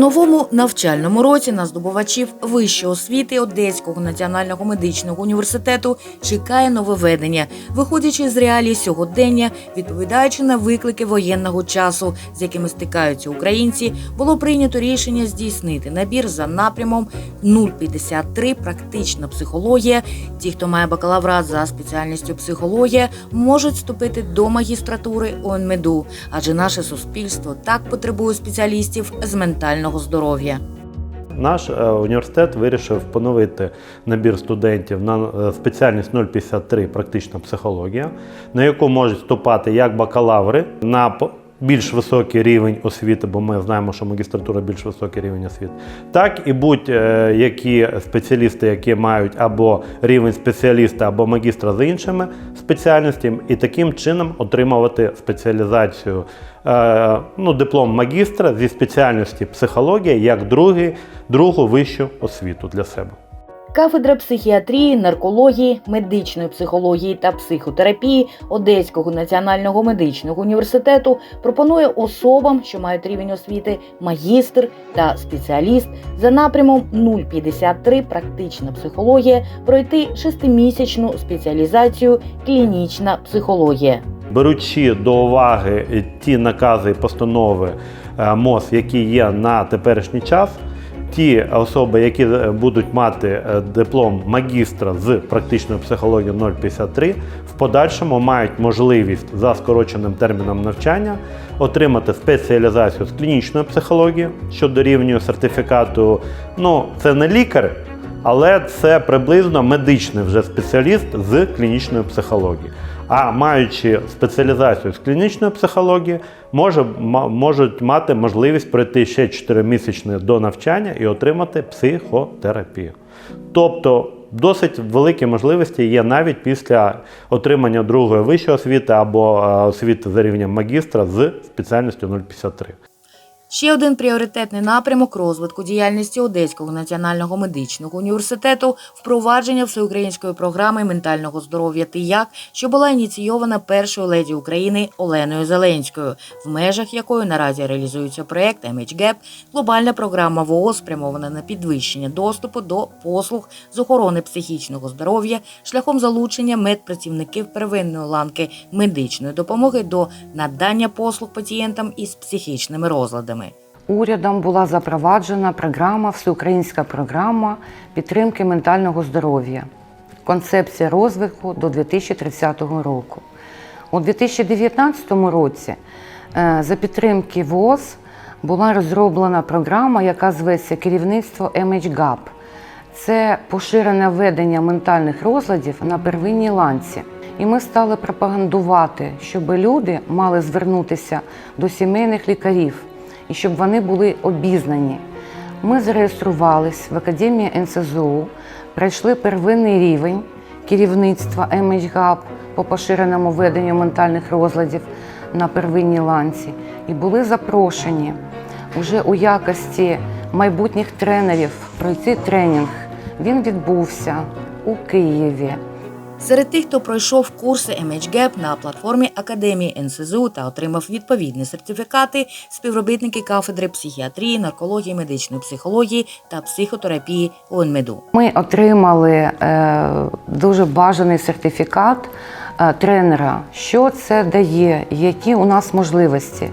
новому навчальному році на здобувачів вищої освіти Одеського національного медичного університету чекає нововведення, виходячи з реалій сьогодення, відповідаючи на виклики воєнного часу, з якими стикаються українці, було прийнято рішення здійснити набір за напрямом 053 практична психологія. Ті, хто має бакалаврат за спеціальністю психологія, можуть вступити до магістратури ОНМЕДУ, адже наше суспільство так потребує спеціалістів з ментального здоров'я. Наш е, університет вирішив поновити набір студентів на е, спеціальність 053 практична психологія, на яку можуть вступати як бакалаври на більш високий рівень освіти, бо ми знаємо, що магістратура більш високий рівень освіти, так і будь-які спеціалісти, які мають або рівень спеціаліста, або магістра за іншими спеціальностями, і таким чином отримувати спеціалізацію, е, ну, диплом магістра зі спеціальності психологія як другий, другу вищу освіту для себе. Кафедра психіатрії, наркології, медичної психології та психотерапії Одеського національного медичного університету пропонує особам, що мають рівень освіти магістр та спеціаліст за напрямом 053 практична психологія пройти шестимісячну спеціалізацію клінічна психологія. Беручи до уваги ті накази і постанови е, МОЗ, які є на теперішній час, ті особи, які е, будуть мати е, диплом магістра з практичної психології 053, в подальшому мають можливість за скороченим терміном навчання отримати спеціалізацію з клінічної психології, що дорівнює сертифікату. Ну, це не лікар, але це приблизно медичний вже спеціаліст з клінічної психології. А маючи спеціалізацію з клінічної психології, може, можуть мати можливість пройти ще 4-місячне до навчання і отримати психотерапію. Тобто досить великі можливості є навіть після отримання другої вищої освіти або е, освіти за рівнем магістра з спеціальністю 053. Ще один пріоритетний напрямок розвитку діяльності Одеського національного медичного університету впровадження всеукраїнської програми ментального здоров'я «Ти як», що була ініційована першою леді України Оленою Зеленською, в межах якої наразі реалізується проект MHGAP – глобальна програма ВООЗ, спрямована на підвищення доступу до послуг з охорони психічного здоров'я шляхом залучення медпрацівників первинної ланки медичної допомоги до надання послуг пацієнтам із психічними розладами. Урядом була запроваджена програма, всеукраїнська програма підтримки ментального здоров'я, концепція розвитку до 2030 року. У 2019 році е, за підтримки ВОЗ була розроблена програма, яка зветься Керівництво MHGAP. Це поширене введення ментальних розладів на первинній ланці. І ми стали пропагандувати, щоб люди мали звернутися до сімейних лікарів і щоб вони були обізнані. Ми зареєструвались в Академії НСЗУ, пройшли первинний рівень керівництва MHGAP по поширеному веденню ментальних розладів на первинній ланці і були запрошені уже у якості майбутніх тренерів пройти тренінг. Він відбувся у Києві. Серед тих, хто пройшов курси MHGAP на платформі Академії НСЗУ та отримав відповідні сертифікати, співробітники кафедри психіатрії, наркології, медичної психології та психотерапії ОНМЕДУ. Ми отримали е, дуже бажаний сертифікат е, тренера. Що це дає, які у нас можливості.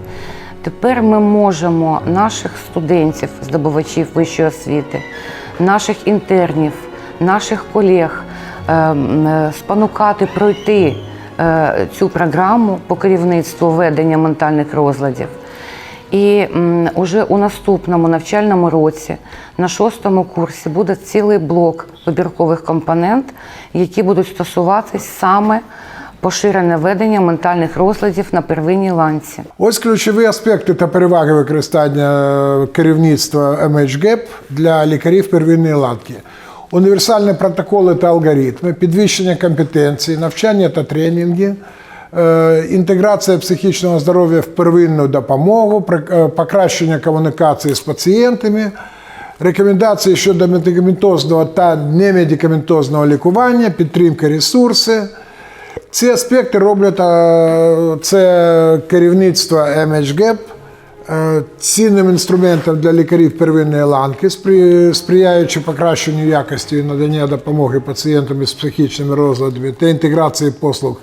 Тепер ми можемо наших студентів, здобувачів вищої освіти, наших інтернів, наших колег е, е, спонукати пройти е, цю програму по керівництву ведення ментальних розладів. І уже у наступному навчальному році на шостому курсі буде цілий блок вибіркових компонент, які будуть стосуватись саме поширене ведення ментальних розладів на первинній ланці. Ось ключові аспекти та переваги використання керівництва MHGAP для лікарів первинної ланки. Універсальні протоколи та алгоритми, підвищення компетенції, навчання та тренінги, е, інтеграція психічного здоров'я в первинну допомогу, е, покращення комунікації з пацієнтами, рекомендації щодо медикаментозного та немедикаментозного лікування, підтримка ресурси. Ці аспекти роблять е, це керівництво MHGAP цінним інструментом для лікарів первинної ланки, сприяючи покращенню якості надання допомоги пацієнтам із психічними розладами та інтеграції послуг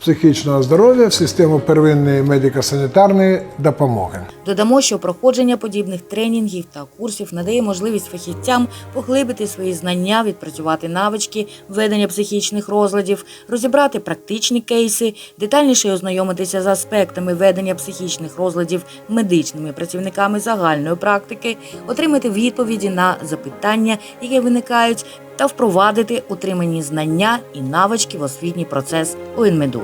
психічного здоров'я в систему первинної медико-санітарної допомоги. Додамо, що проходження подібних тренінгів та курсів надає можливість фахівцям поглибити свої знання, відпрацювати навички ведення психічних розладів, розібрати практичні кейси, детальніше ознайомитися з аспектами ведення психічних розладів медичними працівниками загальної практики, отримати відповіді на запитання, які виникають, та впровадити отримані знання і навички в освітній процес ОНМЕДУ.